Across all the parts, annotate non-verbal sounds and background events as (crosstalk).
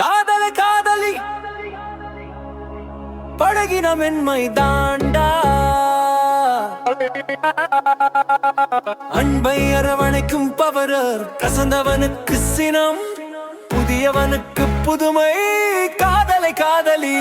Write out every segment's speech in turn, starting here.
காதல காதலி பழகின மென்மை தாண்டா. அன்பை அரவணைக்கும் பவரர் கசந்தவனுக்கு சினம் புதியவனுக்கு புதுமை. காதலை காதலி.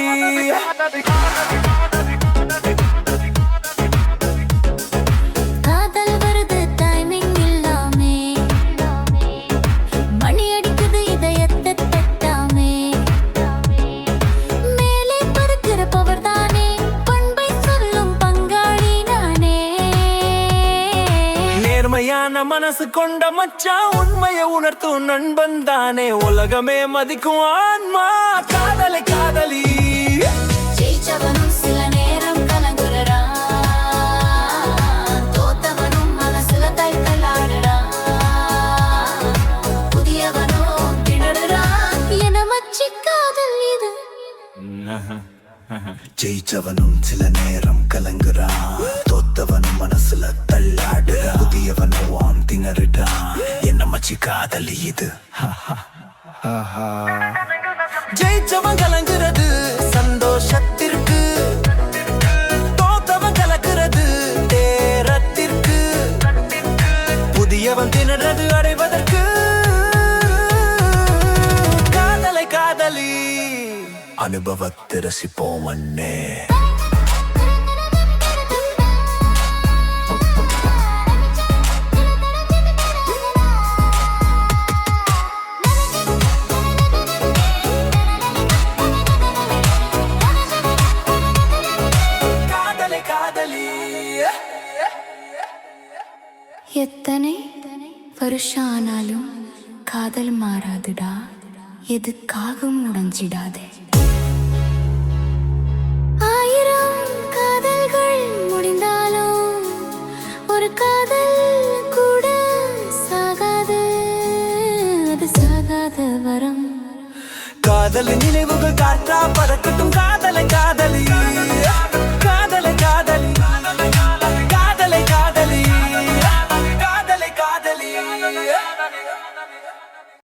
நேர்மையான மனசு கொண்ட மச்சான் உண்மையை உணர்த்தும் நண்பன் தானே. உலகமே மதிக்கும் ஆன்மா காதலை காதலி. ஜெயிச்சவனும் சில நேரம் (laughs) கலங்குறான் மச்சி காதலி இது. ஜெயிச்சவன் கலங்குறது சந்தோஷத்திற்கு. தோத்தவன் கலக்கிறது தேரத்திற்கு புதியவன் திணறது அடைவதற்கு. காதலை காதலி. அனுபவத்தை ரசிப்போம் அண்ணே. எத்தனை வருஷம் ஆனாலும் காதல் மாறாதுடா. எதுக்காகவும் உடைஞ்சிடாதே. ஆயிரம் காதல்கள் முடிந்தாலும் ஒரு காதல் கூட சாகாது. அது சாகாத வரம். காதல் நினைவுகள் காற்றா பறக்கட்டும் காதலை காதலி.